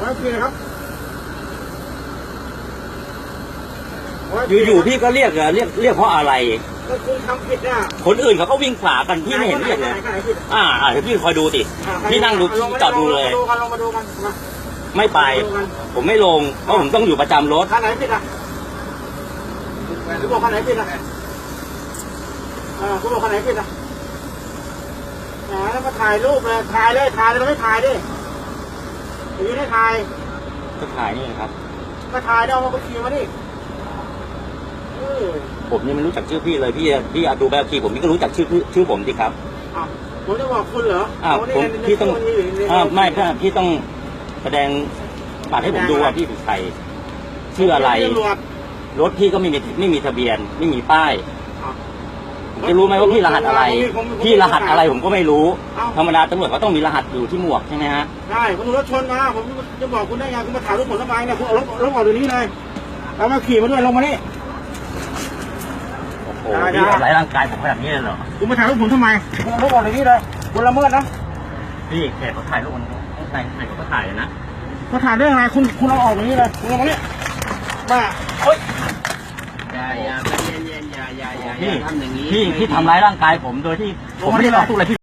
แล้วคือนะครับอยู่ๆพี่ก็เรียกเหรอเรียกเรียกเพราะอะไร ก็คุณทำผิดนะคนอื่นเขาก็วิ่งฝ่ากันพี่ไม่เห็นเรียกเลย ไหนไหนผิดอ่าอ่าเดี๋ยวพี่คอยดูสิอะพี่นั่งดูลมาจอดดูเลย ลงมาดูกันลงมาดูกันมา ไม่ไป ลงมาดูกันผมไม่ลงเพราะผมต้องอยู่ประจำรถ คันไหนผิดอะคุณบอกคันไหนผิดอะอ่าคุณบอกคันไหนผิดอะแหมแล้วมาถ่ายรูปเลยถ่ายเลยถ่ายเลยไม่ถ่ายดิ อยู่ในถ่ายก็ถ่ายนี่ครับ ก็ถ่ายได้เอามาขี่มาดิเออผมยังไม่รู้จักชื่อพี่เลยพี่พี่ดูแบบขี่ผมพี่ก็รู้จักชื่อชื่อผมสิครับอ้าวผมจะบอกคุณเหรออ้าวเนี่ผมในพี่ต้องในในในอ่าไม่พี่พี่ต้องแสดงบัตรให้ผมดูว่าพี่เป็นใครชื่ออะไรตำรวจรถพี่ก็ไม่มีไม่มีทะเบียน ไม่มีป้ายอ้าวผม จะรู้ไหมว่าพี่รหัสอะไรผมผมพี่รหัสอะไรผมก็ไม่รู้เอ้าธรรมดาตำรวจเขาต้องมีรหัสอยู่ที่หมวกใช่ไหมฮะ ใช่ผมถูกรถชนมาผมจะบอกคุณได้ไงคุณมาถ่ายรูปผมทำไมเนี่ยคุณเอารถรถออกเดี๋ยวนี้เลยเอามาขี่มาด้วยลงมานี่โอ้โหได้พี่ได้ทำร้ายร่างกายผมขนาดนี้เลยเหรอ คุณมาถ่ายรูปผมทำไมคุณเอารถออกเดี๋ยวนี้เลยคุณละเมิดนะ พี่แขกเขาถ่ายรูปมันใส่ใส่เขาก็ถ่ายนะมาถ่ายเรื่องอะไรคุณคุณเอาออกเดี๋ยวนี้เลยคุณลงมานี่มาอย่าอย่าใจเย็นๆ อย่าอย่าอย่าอพี่ย่าทำอย่างนี้พี่พี่ทำร้ายร่างกายผมโดยที่ผมไม่ได้ต่อสู้อะไรพี่